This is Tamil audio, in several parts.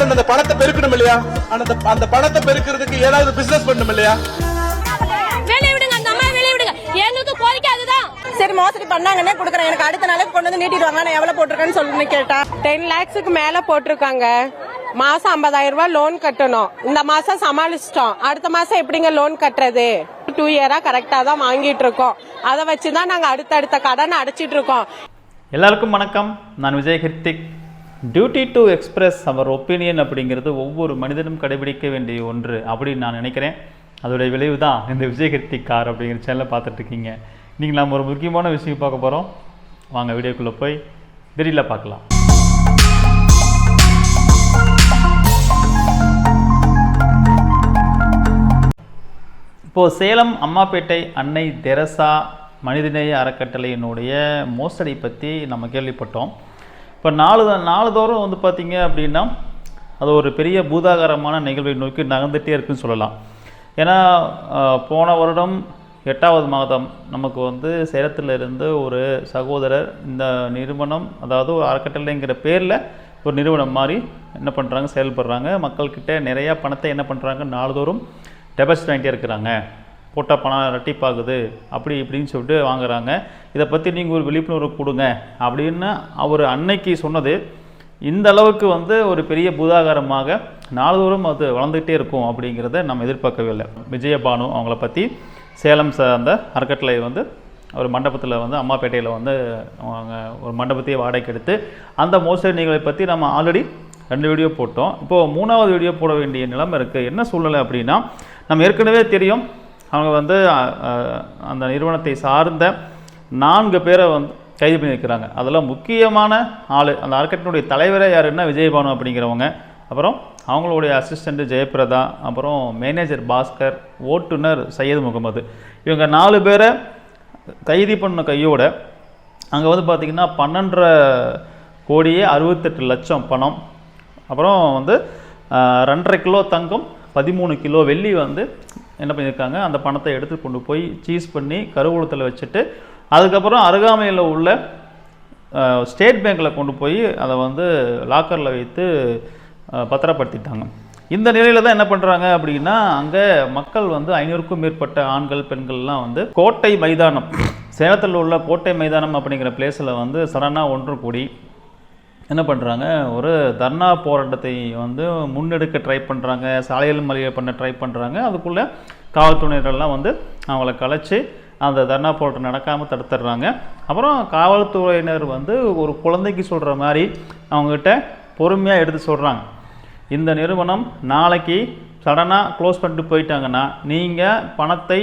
பண்ணணும் அந்த பணத்தை பெருக்கணும் இல்லையா? அந்த அந்த பணத்தை பெருக்கிறதுக்கு ஏதாவது பிசினஸ் பண்ணணும் இல்லையா? சரி மோசடி பண்ணாங்கன்னே கொடுக்குறேன். எனக்கு அடுத்த நாளைக்கு கொண்டு வந்து நீட்டிடுவாங்க நான் எவ்வளவு போட்டிருக்கேன்னு சொல்லி கேட்டா டென் லேக்ஸுக்கு மேல போட்டிருக்காங்க. மாசம் ஐம்பதாயிரம் ரூபாய் லோன் கட்டணும். இந்த மாசம் சமாளிச்சிட்டோம். அடுத்த மாசம் எப்படிங்க லோன் கட்டுறது? டூ இயரா கரெக்டா தான் வாங்கிட்டு இருக்கோம். அதை வச்சுதான் நாங்க அடுத்தடுத்த கடனை அடைச்சிட்டு இருக்கோம். எல்லாருக்கும் வணக்கம். நான் Vijay Krithik duty to express our opinion அப்படிங்கிறது ஒவ்வொரு மனிதனும் கடைபிடிக்க வேண்டிய ஒன்று அப்படின்னு நான் நினைக்கிறேன். அதோடைய விளைவு தான் இந்த விஜயகீர்த்தி கார் அப்படிங்கிற சேனலை பார்த்துட்டு இருக்கீங்க நீங்கள் நாம் ஒரு முக்கியமான விஷயம் பார்க்க போகிறோம் வாங்க வீடியோக்குள்ளே போய் திடீரில் பார்க்கலாம். இப்போது சேலம் அம்மாப்பேட்டை அன்னை தெரசா மனிதநேய அறக்கட்டளையினுடைய மோசடி பற்றி நம்ம கேள்விப்பட்டோம். இப்போ நாலு நாளுதோறும் வந்து பார்த்திங்க அப்படின்னா அது ஒரு பெரிய பூதாகரமான நிகழ்வை நோக்கி நகர்ந்துகிட்டே இருக்குன்னு சொல்லலாம். ஏன்னா போன வருடம் எட்டாவது மாதம் நமக்கு வந்து சேலத்தில் இருந்து ஒரு சகோதரர் இந்த நிறுவனம் அதாவது ஒரு அறக்கட்டளைங்கிற பேரில் ஒரு நிறுவனம் மாதிரி என்ன பண்ணுறாங்க செயல்படுறாங்க. மக்கள்கிட்ட நிறையா பணத்தை என்ன பண்ணுறாங்க நாள்தோறும் டெபாசிட் வாங்கிட்டே இருக்கிறாங்க. போட்ட பணம் ரெட்டிப்பாகுது அப்படி இப்படின்னு சொல்லிட்டு வாங்குறாங்க. இதை பற்றி நீங்கள் ஒரு விழிப்புணர்வு கொடுங்க அப்படின்னு அவர் அன்னைக்கு சொன்னது. இந்த அளவுக்கு வந்து ஒரு பெரிய பூதாகாரமாக நாள்தோறும் அது வளர்ந்துகிட்டே இருக்கும் அப்படிங்கிறத நம்ம எதிர்பார்க்கவே இல்லை. விஜயபானு அவங்கள பற்றி சேலம் சார்ந்த அறக்கட்டளை வந்து ஒரு மண்டபத்தில் வந்து அம்மாப்பேட்டையில் வந்து அவங்க ஒரு மண்டபத்தையே வாடகைக்கு எடுத்து அந்த மோசடி நிகழ்வை பற்றி நம்ம ஆல்ரெடி ரெண்டு வீடியோ போட்டோம். இப்போது மூணாவது வீடியோ போட வேண்டிய நிலைமை இருக்குது என்ன சூழ்நிலை அப்படின்னா நம்ம ஏற்கனவே தெரியும் அவங்க வந்து அந்த நிறுவனத்தை சார்ந்த நான்கு பேரை வந்து கைது பண்ணியிருக்கிறாங்க அதில் முக்கியமான ஆள் அந்த அறக்கட்டினுடைய தலைவரே யாருன்னா விஜயபானு அப்படிங்கிறவங்க. அப்புறம் அவங்களுடைய அசிஸ்டண்ட்டு ஜெயபிரதா அப்புறம் மேனேஜர் பாஸ்கர் ஓட்டுநர் சையது முகமது. இவங்க நாலு பேரை கைது பண்ண கையோட அங்கே வந்து பார்த்திங்கன்னா பன்னெண்டரை கோடியே அறுபத்தெட்டு லட்சம் பணம். அப்புறம் வந்து ரெண்டரை கிலோ தங்கம் பதிமூணு கிலோ வெள்ளி வந்து என்ன பண்ணியிருக்காங்க? அந்த பணத்தை எடுத்து கொண்டு போய் சீஸ் பண்ணி கருவூலத்தில் வச்சுட்டு அதுக்கப்புறம் அருகாமையில் உள்ள ஸ்டேட் பேங்க்கில் கொண்டு போய் அதை வந்து லாக்கரில் வைத்து பத்திரப்படுத்திட்டாங்க. இந்த நிலையில் தான் என்ன பண்ணுறாங்க அப்படின்னா அங்கே மக்கள் வந்து ஐநூறுக்கும் மேற்பட்ட ஆண்கள் பெண்கள்லாம் வந்து கோட்டை மைதானம் சேலத்தில் உள்ள கோட்டை மைதானம் அப்படிங்கிற பிளேஸில் வந்து சடனாக ஒன்று கூடி என்ன பண்ணுறாங்க ஒரு தர்ணா போராட்டத்தை வந்து முன்னெடுக்க ட்ரை பண்ணுறாங்க சாலையில் மறியல் பண்ண ட்ரை பண்ணுறாங்க அதுக்குள்ளே காவல்துறையினரெல்லாம் வந்து அவங்கள கலைச்சி அந்த தர்ணா போராட்டம் நடக்காமல் தடுத்துடுறாங்க. அப்புறம் காவல்துறையினர் வந்து ஒரு குழந்தைக்கு சொல்கிற மாதிரி அவங்ககிட்ட பொறுமையாக எடுத்து சொல்கிறாங்க இந்த நிறுவனம் நாளைக்கு சடனாக க்ளோஸ் பண்ணிட்டு போயிட்டாங்கன்னா நீங்கள் பணத்தை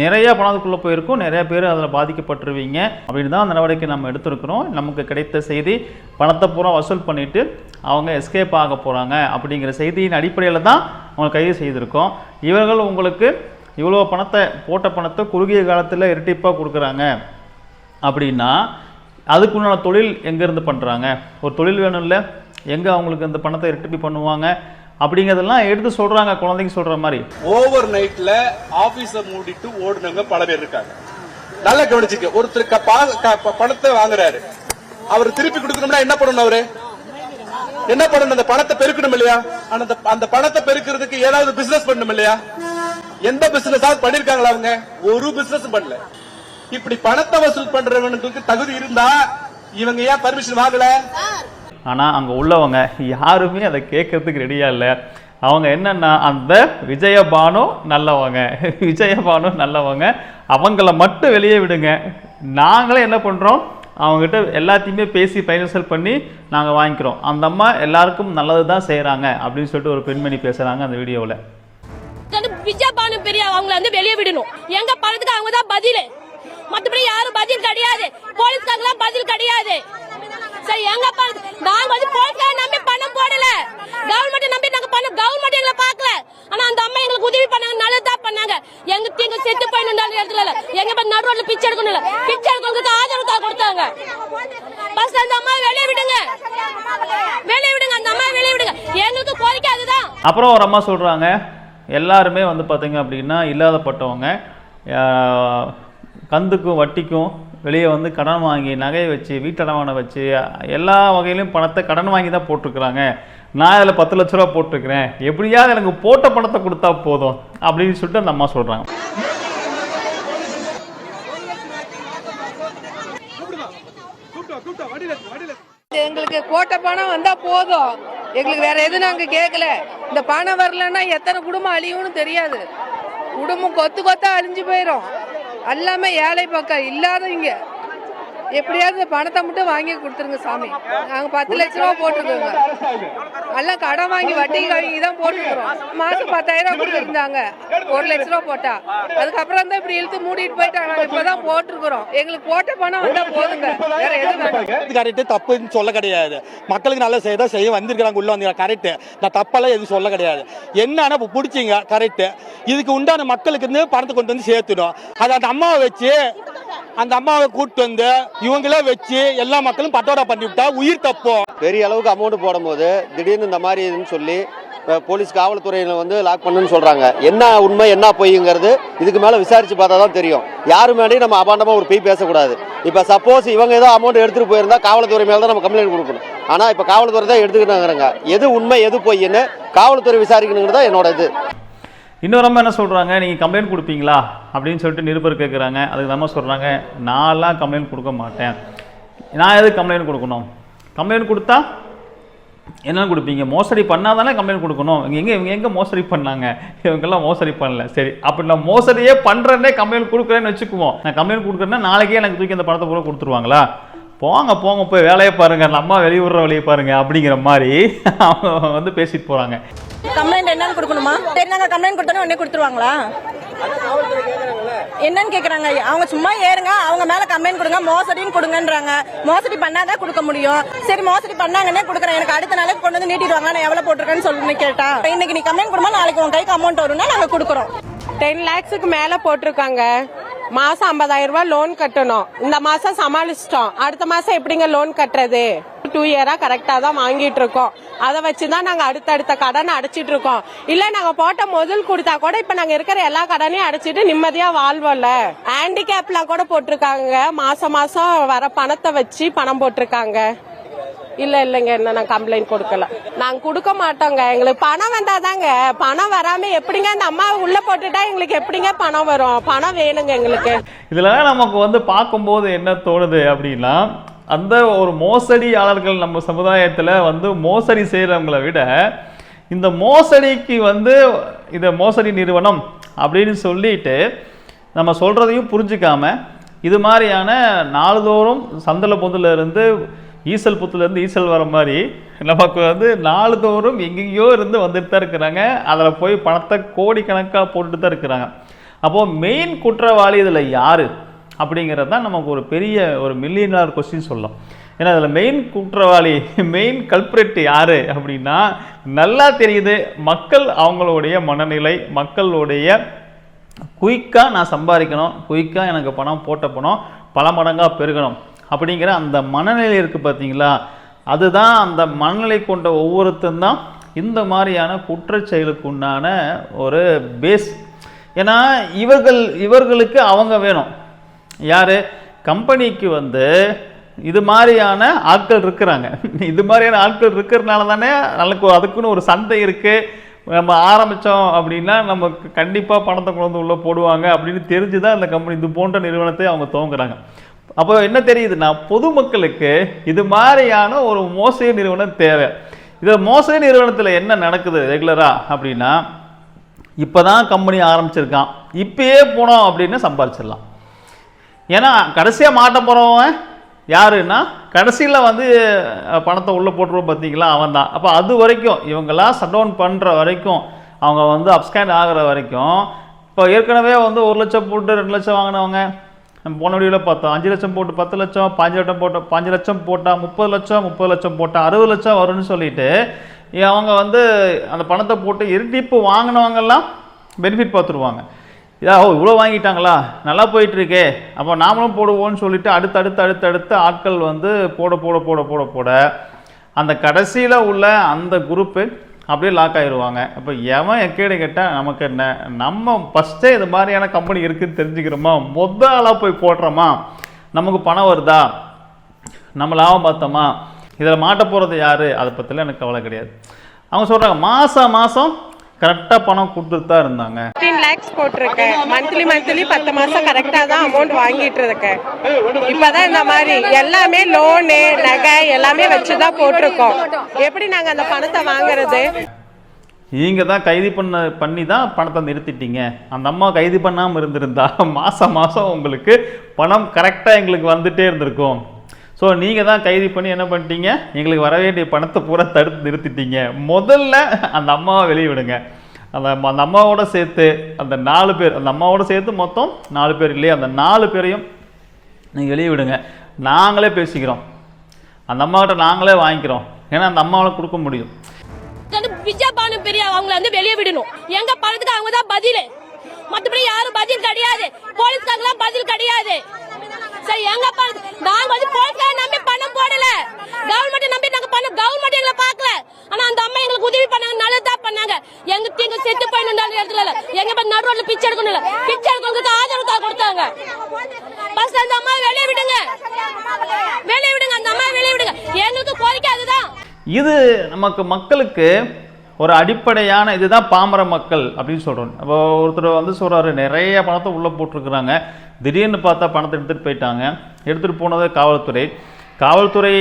நிறைய பணத்துக்குள்ளே போயிருக்கும் நிறைய பேர் அதில் பாதிக்கப்பட்டுருவீங்க. அப்படின்னு தான் அந்த நடவடிக்கை நம்ம எடுத்திருக்கிறோம். நமக்கு கிடைத்த செய்தி பணத்தை பூரா வசூல் பண்ணிவிட்டு அவங்க எஸ்கேப் ஆக போகிறாங்க அப்படிங்கிற செய்தியின் அடிப்படையில் தான் அவங்க கைது செய்திருக்கோம். இவர்கள் உங்களுக்கு இவ்வளோ பணத்தை போட்ட பணத்தை குறுகிய காலத்தில் இரட்டிப்பாக கொடுக்குறாங்க. அப்படின்னா அதுக்குண்டான தொழில் எங்கேருந்து பண்ணுறாங்க ஒரு தொழில் வேணும்ல எங்கே அவங்களுக்கு இந்த பணத்தை இரட்டிப்பு பண்ணுவாங்க? அப்படிங்கிறதெல்லாம் எடுத்து சொல்கிறாங்க குழந்தைங்க சொல்கிற மாதிரி. ஓவர் நைட்ல ஆபீஸ மூடிட்டு ஓடுனவங்க பல பேர் இருக்காங்க. நல்லா கவனிச்சுக்க ஒருத்தர் பணத்தை வாங்குறாரு. அவர் திருப்பி கொடுக்கணும்னா என்ன பண்ணணும் அவரு? என்ன பண்ணணும்? அந்த பணத்தை பெருக்கணும் இல்லையா? அந்த அந்த பணத்தை பெருக்கிறதுக்கு ஏதாவது பிசினஸ் பண்ணணும் இல்லையா? எந்த பிசினஸ் பண்ணிருக்காங்களா அவங்க? ஒரு பிசினஸ் பண்ணல. இப்படி பணத்தை வசூல் பண்றவனுக்கு தகுதி இருந்தா இவங்க ஏன் பர்மிஷன் வாங்கல? ஆனால் அங்கே உள்ளவங்க யாருமே அதை கேட்கறதுக்கு ரெடியாக இல்லை. அவங்க என்னென்னா அந்த விஜயபானு நல்லவங்க. விஜயபானு நல்லவங்க. அவங்கள மட்டும் வெளியே விடுங்க. நாங்களே என்ன பண்ணுறோம் அவங்ககிட்ட எல்லாத்தையுமே பேசி ஃபைனான்சியல் பண்ணி நாங்கள் வாங்கிக்கிறோம். அந்த அம்மா எல்லாருக்கும் நல்லது தான் செய்கிறாங்க அப்படின்னு சொல்லிட்டு ஒரு பெண்மணி பேசுகிறாங்க அந்த வீடியோவில். வந்து விஜயபானு பெரிய அவங்கள வந்து வெளியே விடணும். எங்க பணத்துக்கு அவங்க தான் பதில். மற்றபடி யாரும் பதில் கிடையாது. போலீஸ்காரங்களாம் பதில் கிடையாது. சரி எங்கப்பா? நாங்க வந்து போலீஸ்கார நம்பி பணம் போடல. கவர்மெண்ட் நம்பி நாங்க பணம் கவர்மெண்ட் எங்களை பார்க்கல. ஆனா அந்த அம்மா எங்களுக்கு உதவி பண்ணாங்க நல்லதா பண்ணாங்க. எங்க தீங்க செத்து போயிடும் இடத்துல இல்ல. எங்க நடு ரோட்ல பிச்சை எடுக்கணும் பிச்சை எடுக்கிறதுக்கு ஆதரவு கார்டு கொடுத்தாங்க. பஸ் அந்த அம்மா வெளியே விடுங்க. வெளியே விடுங்க அந்த அம்மா வெளியே விடுங்க. அப்புறம் ஒரு அம்மா சொல்கிறாங்க எல்லாருமே வந்து பார்த்தீங்க அப்படின்னா இல்லாதப்பட்டவங்க. கந்துக்கும் வட்டிக்கும் வெளியே வந்து கடன் வாங்கி நகையை வச்சு வீட்டடமான வச்சு எல்லா வகையிலும் பணத்தை கடன் வாங்கி தான் போட்டிருக்கிறாங்க. நான் அதில் பத்து லட்ச ரூபா போட்டிருக்கிறேன். எப்படியாவது எனக்கு போட்ட பணத்தை கொடுத்தா போதும் அப்படின்னு சொல்லிட்டு அந்த அம்மா சொல்கிறாங்க எங்களுக்கு கோட்டை பணம் வந்தா போதும். எங்களுக்கு வேற எதுவும் நாங்க கேட்கல இந்த பணம் வரலன்னா எத்தனை குடும்பம் அழியும்னு தெரியாது. குடும்பம் கொத்து கொத்தா அழிஞ்சு போயிடும் எல்லாமே ஏழை பக்கம் இல்லாதவங்க. எப்படியாவது இந்த பணத்தை மட்டும் வாங்கி கொடுத்துருங்க சாமி. நாங்கள் பத்து லட்ச ரூபா போட்டுருக்கோங்க. எல்லாம் கடன் வாங்கி வட்டி வாங்கி தான் போட்டுருக்குறோம். மாதம் பத்தாயிரம் ரூபா கொடுத்துருந்தாங்க. ஒரு லட்ச ரூபா போட்டா. அதுக்கப்புறம் தான் இப்படி இழுத்து மூடிட்டு போயிட்டாங்க. கரெக்ட்டு தான் போட்டிருக்கிறோம். எங்களுக்கு போட்ட பணம் வந்தால் போதுங்க. வேற எதுவும் வேண்டாம். தப்புன்னு சொல்ல கிடையாது. மக்களுக்கு நல்ல செய்ய செய்ய வந்திருக்கிறாங்க. உள்ள வந்து கரெக்ட் நான் தப்பெல்லாம் எதுவும் சொல்ல கிடையாது. என்னன்னா இப்போ பிடிச்சிங்க. கரெக்டு இதுக்கு உண்டான மக்களுக்கு இருந்து பணத்தை கொண்டு வந்து சேர்த்துடும். அதை அந்த அம்மாவை வச்சு அந்த அம்மாவை கூட்டு வந்து இவங்களே வச்சு எல்லா மக்களும் பட்டோடா பண்ணி விட்டா உயிர் தப்போம். பெரிய அளவுக்கு அமௌண்ட் போடும்போது திடீர்னு இந்த மாதிரி இதுன்னு சொல்லி போலீஸ் காவல்துறையில வந்து லாக் பண்ணுன்னு சொல்றாங்க. என்ன உண்மை என்ன பொய்ங்கிறது இதுக்கு மேல விசாரிச்சு பார்த்தா தான் தெரியும். யாரு மேலேயும் நம்ம அபாண்டமா ஒரு பொய் பேசக்கூடாது. இப்ப சப்போஸ் இவங்க ஏதோ அமௌண்ட் எடுத்துட்டு போயிருந்தா காவல்துறை மேல தான் நம்ம கம்ப்ளைண்ட் கொடுக்கணும். ஆனா இப்ப காவல்துறை தான் எடுத்துக்கிட்டாங்க எது உண்மை எது பொய்ன்னு காவல்துறை விசாரிக்கணுங்கிறது தான் என்னோட இது. இன்னொரு அம்மா என்ன சொல்கிறாங்க நீங்கள் கம்ப்ளைண்ட் கொடுப்பீங்களா? அப்படின்னு சொல்லிட்டு நிருபர் கேட்குறாங்க அதுக்கு நம்ம சொல்கிறாங்க நான்லாம் கம்ப்ளைண்ட் கொடுக்க மாட்டேன். நான் எதுக்கு கம்ப்ளைண்ட் கொடுக்கணும்? கம்ப்ளைண்ட் கொடுத்தா என்ன கொடுப்பீங்க? மோசடி பண்ணால் தானே கம்ப்ளைண்ட் கொடுக்கணும்? இங்கே எங்கே இவங்க எங்கே மோசடி பண்ணாங்க? இவங்கெல்லாம் மோசடி பண்ணல. சரி அப்படி நான் மோசடியே பண்ணுறேன்னே கம்ப்ளைண்ட் கொடுக்குறேன்னு வச்சுக்குவோம். நான் கம்ப்ளைண்ட் கொடுக்குறேன்னா நாளைக்கே எனக்கு தூக்கி அந்த பணத்தை கூட கொடுத்துருவாங்களா? போங்க போங்க போய் வேலையை பாருங்கள் நம்ம வெளியூர்ற வழியை பாருங்கள் அப்படிங்கிற மாதிரி அவங்க வந்து பேசிட்டு போகிறாங்க கம்ப்ளைண்ட் என்னன்னு கொடுக்கணுமா? சரி நாங்க கம்ப்ளைண்ட் கொடுத்தோன்னே உடனே கொடுத்துருவாங்களா? என்னன்னு கேக்குறாங்க. அவங்க சும்மா ஏறுங்க அவங்க மேல கம்ப்ளைண்ட் கொடுங்க மோசடின்னு கொடுங்கன்றாங்க. மோசடி பண்ணாதான் கொடுக்க முடியும். சரி மோசடி பண்ணாங்கன்னே கொடுக்குறேன். எனக்கு அடுத்த நாளைக்கு கொண்டு வந்து நீட்டிடுவாங்க. நான் எவ்வளவு போட்டிருக்கேன்னு சொல்லி கேட்டா இன்னைக்கு நீ கம்ப்ளைண்ட் கொடுமா நாளைக்கு உன் கைக்கு அமௌண்ட் வரும்னா நாங்க கொடுக்குறோம். டென் லேக்ஸுக்கு மேல போட்டிருக்காங்க. மாசம் ஐம்பதாயிரம் ரூபாய் லோன் கட்டணும். இந்த மாசம் சமாளிச்சிட்டோம். அடுத்த மாசம் எப்படிங்க லோன் கட்டுறது? டூ இயரா கரெக்டா தான் வாங்கிட்டு இருக்கோம். அதை வச்சுதான் நாங்க அடுத்தடுத்த கடனை அடைச்சிட்டு இருக்கோம். இல்ல நாங்க போட்ட முதல் கொடுத்தா கூட இப்ப நாங்க இருக்கிற எல்லா கடனையும் அடைச்சிட்டு நிம்மதியா வாழ்வோம்ல. ஹேண்டிகேப்லாம் கூட போட்டிருக்காங்க. மாசம் மாசம் வர பணத்தை வச்சு பணம் போட்டிருக்காங்க. இல்ல இல்லைங்க என்ன நான் கம்ப்ளைண்ட் கொடுக்கல. நாங்க கொடுக்க மாட்டோங்க. எங்களுக்கு பணம் வந்தாதாங்க. பணம் வராம எப்படிங்க அந்த அம்மா உள்ள போட்டுட்டா எங்களுக்கு எப்படிங்க பணம் வரும்? பணம் வேணுங்க எங்களுக்கு. இதுல நமக்கு வந்து பார்க்கும்போது என்ன தோணுது அப்படின்னா அந்த ஒரு மோசடியாளர்கள் நம்ம சமுதாயத்தில் வந்து மோசடி செய்கிறவங்கள விட இந்த மோசடிக்கு வந்து இதை மோசடி நிறுவனம் அப்படின்னு சொல்லிட்டு நம்ம சொல்கிறதையும் புரிஞ்சுக்காம இது மாதிரியான நாளுதோறும் சந்தல பொந்துலேருந்து ஈசல் புத்துலேருந்து ஈசல் வர மாதிரி நமக்கு வந்து நாளுதோறும் எங்கெங்கேயோ இருந்து வந்துட்டு தான் இருக்கிறாங்க. அதில் போய் பணத்தை கோடிக்கணக்காக போட்டுட்டு தான் இருக்கிறாங்க. அப்போது மெயின் குற்றவாளி இதில் யார்? அப்படிங்கிறது தான் நமக்கு ஒரு பெரிய ஒரு மில்லியன் டாலர் கொஸ்டின் சொல்லலாம் ஏன்னா அதில் மெயின் குற்றவாளி மெயின் கல்பிரேட் யார் அப்படின்னா நல்லா தெரியுது மக்கள் அவங்களுடைய மனநிலை மக்களுடைய குயிக்காக நான் சம்பாதிக்கணும் குயிக்காக எனக்கு பணம் போட்ட பணம் பல மடங்காக பெருகணும் அப்படிங்கிற அந்த மனநிலை இருக்குது பார்த்தீங்களா? அதுதான் அந்த மனநிலை கொண்ட ஒவ்வொருத்தன் தான் இந்த மாதிரியான குற்றச்செயலுக்கு உண்டான ஒரு பேஸ் ஏன்னா இவர்கள் இவர்களுக்கு அவங்க வேணும். யார்? கம்பெனிக்கு வந்து இது மாதிரியான ஆட்கள் இருக்கிறாங்க. இது மாதிரியான ஆட்கள் இருக்கிறதுனால தானே நமக்கு அதுக்குன்னு ஒரு சந்தை இருக்குது நம்ம ஆரம்பித்தோம் அப்படின்னா நமக்கு கண்டிப்பாக பணத்தை கொண்டு வந்து உள்ளே போடுவாங்க அப்படின்னு தெரிஞ்சு தான் இந்த கம்பெனி இது போன்ற நிறுவனத்தை அவங்க துவங்குறாங்க. அப்போ என்ன தெரியுதுன்னா பொதுமக்களுக்கு இது மாதிரியான ஒரு மோசடி நிறுவனம் தேவை. இது மோசடி நிறுவனத்தில் என்ன நடக்குது ரெகுலராக அப்படின்னா இப்போ தான் கம்பெனி ஆரம்பிச்சிருக்கான். இப்பயே போனோம் அப்படின்னு சம்பாரிச்சிடலாம். ஏன்னா கடைசியாக மாட்ட போகிறவன் யாருன்னா கடைசியில் வந்து பணத்தை உள்ளே போட்டுருவோம் பார்த்தீங்களா அவன் தான் அப்போ அது வரைக்கும் இவங்கெல்லாம் சட் டவுன் பண்ணுற வரைக்கும் அவங்க வந்து அப்ஸ்கேண்ட் ஆகிற வரைக்கும் இப்போ ஏற்கனவே வந்து ஒரு லட்சம் போட்டு ரெண்டு லட்சம் வாங்கினவங்க நம்ம போன வீடியோவில் பார்த்தோம். அஞ்சு லட்சம் போட்டு பத்து லட்சம் பாஞ்சு லட்சம் போட்டு பாஞ்சு லட்சம் போட்டால் முப்பது லட்சம் முப்பது லட்சம் போட்டால் அறுபது லட்சம் வரும்னு சொல்லிட்டு அவங்க வந்து அந்த பணத்தை போட்டு இரட்டிப்பு வாங்கினவங்கெல்லாம் பெனிஃபிட் பார்த்துருவாங்க இதா ஓ இவ்வளோ வாங்கிட்டாங்களா? நல்லா போயிட்டுருக்கே. அப்போ நாமளும் போடுவோம்னு சொல்லிட்டு அடுத்து அடுத்து அடுத்து அடுத்து ஆட்கள் வந்து போட போட போட போட போட அந்த கடைசியில் உள்ள அந்த குரூப்பு அப்படியே லாக் ஆயிடுவாங்க அப்போ எவன் எக்கேடு கேட்டால் நமக்கு என்ன? நம்ம ஃபஸ்ட்டே இது மாதிரியான கம்பெனி இருக்குதுன்னு தெரிஞ்சுக்கிறோமா? மொத ஆளாக போய் போடுறோமா? நமக்கு பணம் வருதா? நம்ம லாபம் பார்த்தோமா? இதில் மாட்ட போகிறது யார்? அதை பற்றிலாம் எனக்கு கவலை கிடையாது. அவங்க சொல்கிறாங்க மாதம் மாதம் கரெக்டாக பணம் கொடுத்துட்டு தான் இருந்தாங்க. லேக்ஸ் போட்டிருக்கேன். மந்த்லி மந்த்லி பத்து மாசம் கரெக்டா தான் அமௌண்ட் வாங்கிட்டு இருக்கேன் இப்பதான் இந்த மாதிரி எல்லாமே லோனு நகை எல்லாமே வச்சுதான் போட்டிருக்கோம். எப்படி நாங்க அந்த பணத்தை வாங்குறது? நீங்கள் தான் கைது பண்ண பண்ணி தான் பணத்தை நிறுத்திட்டீங்க. அந்த அம்மா கைது பண்ணாமல் இருந்திருந்தா மாதம் மாதம் உங்களுக்கு பணம் கரெக்டாக எங்களுக்கு வந்துட்டே இருந்திருக்கும். ஸோ நீங்கள் தான் கைது பண்ணி என்ன பண்ணிட்டீங்க? எங்களுக்கு வர வேண்டிய பணத்தை பூரா தடுத்து நிறுத்திட்டீங்க. முதல்ல அந்த அம்மாவை வெளியே விடுங்க அந்த அந்த அம்மாவோட சேர்த்து அந்த நாலு பேர் அந்த அம்மாவோட சேர்த்து மொத்தம் நாலு பேர் இல்லையா? அந்த நாலு பேரையும் நீங்கள் வெளியே விடுங்க. நாங்களே பேசிக்கிறோம். அந்த அம்மாவோட நாங்களே வாங்கிக்கிறோம். ஏன்னா அந்த அம்மாவால் கொடுக்க முடியும். வந்து விஜயபானு பெரிய அவங்கள வந்து வெளியே விடணும். எங்க பணத்துக்கு அவங்க தான் பதில். மற்றபடி யாரும் பதில் கிடையாது. போலீஸ்காரங்களாம் பதில் கிடையாது. சரி எங்க பணம் நாங்க வந்து போலீஸ்கார நம்பி பணம் போடல. கவர்மெண்ட் நம்பி நாங்க பணம் கவர்மெண்ட் எங்களை பாக்கல ஆனா அந்த அம்மா எங்களுக்கு உதவி பண்ணாங்க நல்லதா பண்ணாங்க. எங்க தீங்க செத்து போயிடணும் இடத்துல இல்ல. எங்க போய் நடு ரோட்ல பிச்சை எடுக்கணும் இல்ல பிச்சை எடுக்கிறதுக்கு ஆதரவு கொடுத்தாங்க. பஸ் அந்த அம்மா வெளியே விடுங்க. வெளியே விடுங்க அந்த அம்மா வெளியே விடுங்க. எங்களுக்கு கோரிக்கை அதுதான். இது நமக்கு மக்களுக்கு ஒரு அடிப்படையான இதுதான் பாமர மக்கள் அப்படின்னு சொல்கிறோம் அப்போ ஒருத்தர் வந்து சொல்கிறாரு நிறைய பணத்தை உள்ளே போட்டிருக்கிறாங்க. திடீர்னு பார்த்தா பணத்தை எடுத்துகிட்டு போயிட்டாங்க. எடுத்துகிட்டு போனது காவல்துறை. காவல்துறை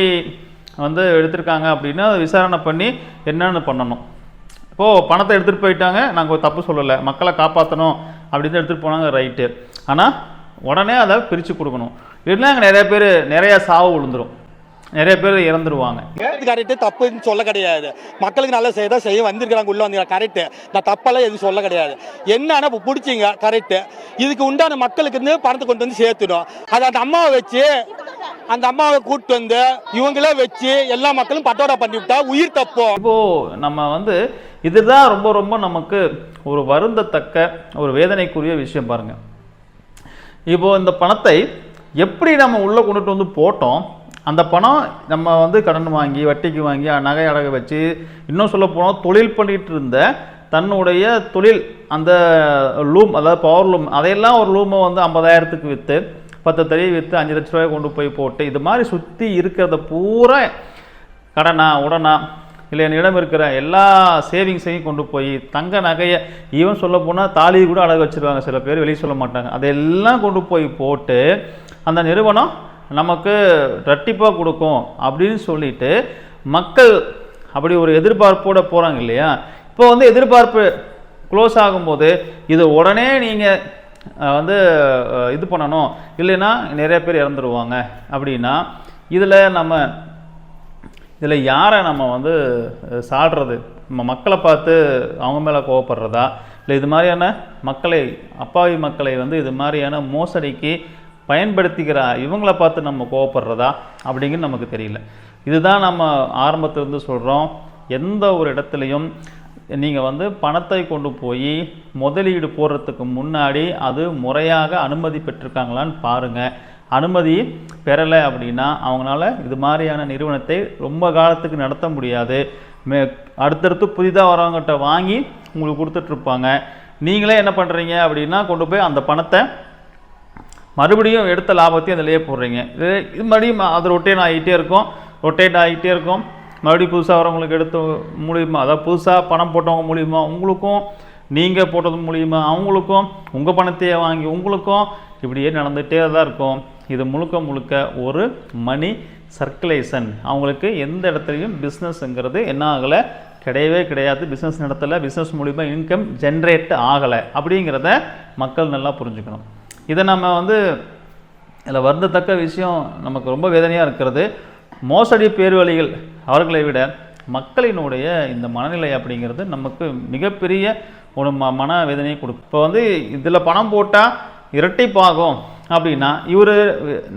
வந்து எடுத்திருக்காங்க அப்படின்னா அதை விசாரணை பண்ணி என்னென்னு பண்ணணும். இப்போது பணத்தை எடுத்துகிட்டு போயிட்டாங்க. நாங்கள் தப்பு சொல்லலை. மக்களை காப்பாற்றணும் அப்படின்னு எடுத்துகிட்டு போனாங்க ரைட்டு ஆனால் உடனே அதை பிரித்து கொடுக்கணும். இல்லைன்னா அங்கே நிறைய பேர் நிறையா சாவு விழுந்துரும். நிறைய பேர் இறந்துருவாங்க. கரெக்ட் தப்புன்னு சொல்ல கிடையாது. மக்களுக்கு நல்ல செய்தா செய்ய வந்திருக்கிறாங்க உள்ள வந்து கரெக்ட் நான் தப்பெல்லாம் எதுவும் சொல்ல கிடையாது. என்னன்னா இப்போ பிடிச்சிங்க கரெக்ட் இதுக்கு உண்டான மக்களுக்கு இருந்து பணத்தை கொண்டு வந்து சேர்த்துடும் அது அந்த அம்மாவை வச்சு அந்த அம்மாவை கூட்டு வந்து இவங்களே வச்சு எல்லா மக்களும் பட்டோடா பண்ணி விட்டா உயிர் தப்போம். இப்போ நம்ம வந்து இதுதான் ரொம்ப ரொம்ப நமக்கு ஒரு வருந்தத்தக்க ஒரு வேதனைக்குரிய விஷயம் பாருங்க. இப்போ இந்த பணத்தை எப்படி நம்ம உள்ளே கொண்டுட்டு வந்து போட்டோம்? அந்த பணம் நம்ம வந்து கடன் வாங்கி வட்டிக்கு வாங்கி நகை அடக வச்சு இன்னும் சொல்ல போனால் தொழில் பண்ணிகிட்டு இருந்த தன்னுடைய தொழில் அந்த லூம் அதாவது பவர் லூம் அதையெல்லாம் ஒரு லூமை வந்து ஐம்பதாயிரத்துக்கு விற்று பத்து தறி விற்று அஞ்சு லட்ச ரூபாய் கொண்டு போய் போட்டு இது மாதிரி சுற்றி இருக்கிறத பூரா கடனா உடனா இல்லை என்னிடம் இருக்கிற எல்லா சேவிங்ஸையும் கொண்டு போய் தங்க நகையை ஈவன் சொல்ல போனால் தாலியை கூட அடகு வச்சுருவாங்க சில பேர் வெளியே சொல்ல மாட்டாங்க. அதையெல்லாம் கொண்டு போய் போட்டு அந்த நிறுவனம் நமக்கு ரெட்டிப்பாக கொடுக்கும் அப்படின்னு சொல்லிட்டு மக்கள் அப்படி ஒரு எதிர்பார்ப்போட போகிறாங்க இல்லையா? இப்போ வந்து எதிர்பார்ப்பு க்ளோஸ் ஆகும்போது இது உடனே நீங்கள் வந்து இது பண்ணணும். இல்லைன்னா நிறைய பேர் இறந்துருவாங்க. அப்படின்னா இதில் நம்ம இதில் யாரை நம்ம வந்து சாடுறது? நம்ம மக்களை பார்த்து அவங்க மேலே கோவப்படுறதா? இல்லை இது மாதிரியான மக்களை அப்பாவி மக்களை வந்து இது மாதிரியான மோசடிக்கு பயன்படுத்திக்கிற இவங்கள பார்த்து நம்ம கோவப்படுறதா அப்படிங்கிறது நமக்கு தெரியல. இதுதான் நம்ம ஆரம்பத்திலிருந்து சொல்கிறோம் எந்த ஒரு இடத்துலையும் நீங்கள் வந்து பணத்தை கொண்டு போய் முதலீடு போடுறதுக்கு முன்னாடி அது முறையாக அனுமதி பெற்றிருக்காங்களான்னு பாருங்கள் அனுமதி பெறலை அப்படின்னா அவங்களால இது மாதிரியான நிறுவனத்தை ரொம்ப காலத்துக்கு நடத்த முடியாது. மே அடுத்தடுத்து புதிதாக வரவங்ககிட்ட வாங்கி உங்களுக்கு கொடுத்துட்ருப்பாங்க நீங்களே என்ன பண்ணுறீங்க அப்படின்னா கொண்டு போய் அந்த பணத்தை மறுபடியும் எடுத்த லாபத்தையும் அதிலேயே போடுறீங்க. இது இது மறுபடியும் அது ரொட்டேட் ஆகிட்டே இருக்கும். ரொட்டேட் ஆகிட்டே இருக்கும். மறுபடியும் புதுசாக வரவங்களுக்கு எடுத்து மூலியமாக அதாவது புதுசாக பணம் போட்டவங்க மூலியமாக உங்களுக்கும் நீங்கள் போட்டது மூலியமாக அவங்களுக்கும் உங்கள் பணத்தையே வாங்கி உங்களுக்கும் இப்படியே நடந்துகிட்டே தான் இருக்கும். இது முழுக்க முழுக்க ஒரு மணி சர்க்குலேஷன் அவங்களுக்கு எந்த இடத்துலையும் பிஸ்னஸ்ங்கிறது என்ன ஆகலை? கிடையவே கிடையாது. பிஸ்னஸ் நடத்தலை. பிஸ்னஸ் மூலிமா இன்கம் ஜென்ரேட் ஆகலை. அப்படிங்கிறத மக்கள் நல்லா புரிஞ்சுக்கணும். இதை நம்ம வந்து இதில் வருந்தத்தக்க விஷயம் நமக்கு ரொம்ப வேதனையாக இருக்கிறது. மோசடி பேர்வழிகள் அவர்களை விட மக்களினுடைய இந்த மனநிலை அப்படிங்கிறது நமக்கு மிகப்பெரிய ஒரு ம மன வேதனையை கொடுக்கும். இப்போ வந்து இதில் பணம் போட்டால் இரட்டிப்பாகும் அப்படின்னா இவர்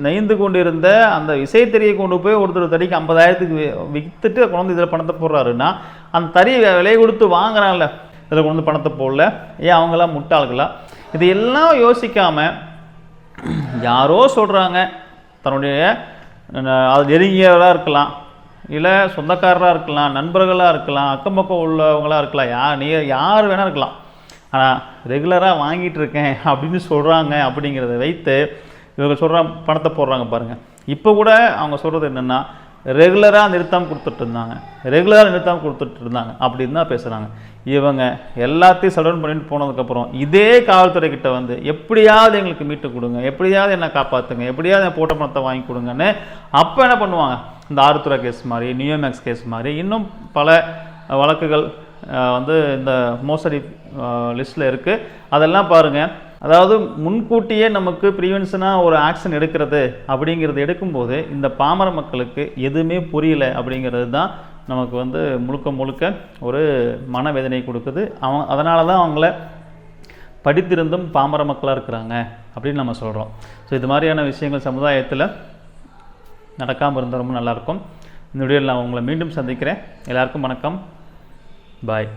நெய்ந்து கொண்டிருந்த அந்த இசைத்தறியை கொண்டு போய் ஒருத்தர் தறிக்கு ஐம்பதாயிரத்துக்கு விற்றுட்டு கொண்டு வந்து இதில் பணத்தை போடுறாருன்னா அந்த தறி விலையை விலை கொடுத்து வாங்குறான்ல இதில் கொண்டு வந்து பணத்தை போடல. ஏன் அவங்களாம் முட்டாள்களா? இது எல்லாம் யோசிக்காமல் யாரோ சொல்கிறாங்க தன்னுடைய அது நெருங்கியவராக இருக்கலாம் இல்லை சொந்தக்காரராக இருக்கலாம் நண்பர்களாக இருக்கலாம் அக்கம் பக்கம் உள்ளவங்களாக இருக்கலாம் யார் நீ யார் வேணால் இருக்கலாம். ஆனால் ரெகுலராக வாங்கிட்டு இருக்கேன் அப்படின்னு சொல்கிறாங்க அப்படிங்கிறத வைத்து இவங்க சொல்கிற பணத்தை போடுறாங்க பாருங்கள் இப்போ கூட அவங்க சொல்கிறது என்னென்னா ரெகுலராக நிறுத்தாமல் கொடுத்துட்டு இருந்தாங்க. ரெகுலராக நிறுத்தாமல் கொடுத்துட்டு இருந்தாங்க. அப்படின்னு தான் பேசுகிறாங்க இவங்க எல்லாத்தையும் சடவுன் பண்ணிட்டு போனதுக்கப்புறம் இதே காவல்துறை கிட்ட வந்து எப்படியாவது எங்களுக்கு மீட்டு கொடுங்க எப்படியாவது என்ன காப்பாற்றுங்க எப்படியாவது என் போட்ட பணத்தை வாங்கி கொடுங்கன்னு அப்போ என்ன பண்ணுவாங்க? இந்த ஆறுத்துறை கேஸ் மாதிரி நியோமேக்ஸ் கேஸ் மாதிரி இன்னும் பல வழக்குகள் வந்து இந்த மோசடி லிஸ்ட்டில் இருக்குது அதெல்லாம் பாருங்கள் அதாவது முன்கூட்டியே நமக்கு ப்ரிவென்ஷனாக ஒரு ஆக்ஷன் எடுக்கிறது அப்படிங்கிறது எடுக்கும்போது இந்த பாமர மக்களுக்கு எதுவுமே புரியல அப்படிங்கிறது தான் நமக்கு வந்து முழுக்க முழுக்க ஒரு மனவேதனை கொடுக்குது. அவன் அதனால தான் அவங்கள படித்திருந்தும் பாமர மக்களாக இருக்கிறாங்க அப்படின்னு நம்ம சொல்கிறோம் ஸோ இது மாதிரியான விஷயங்கள் சமுதாயத்தில் நடக்காமல் இருந்தால் ரொம்ப நல்லாயிருக்கும் இந்த வீடியோவில் நான் உங்களை மீண்டும் சந்திக்கிறேன். எல்லாருக்கும் வணக்கம். பாய்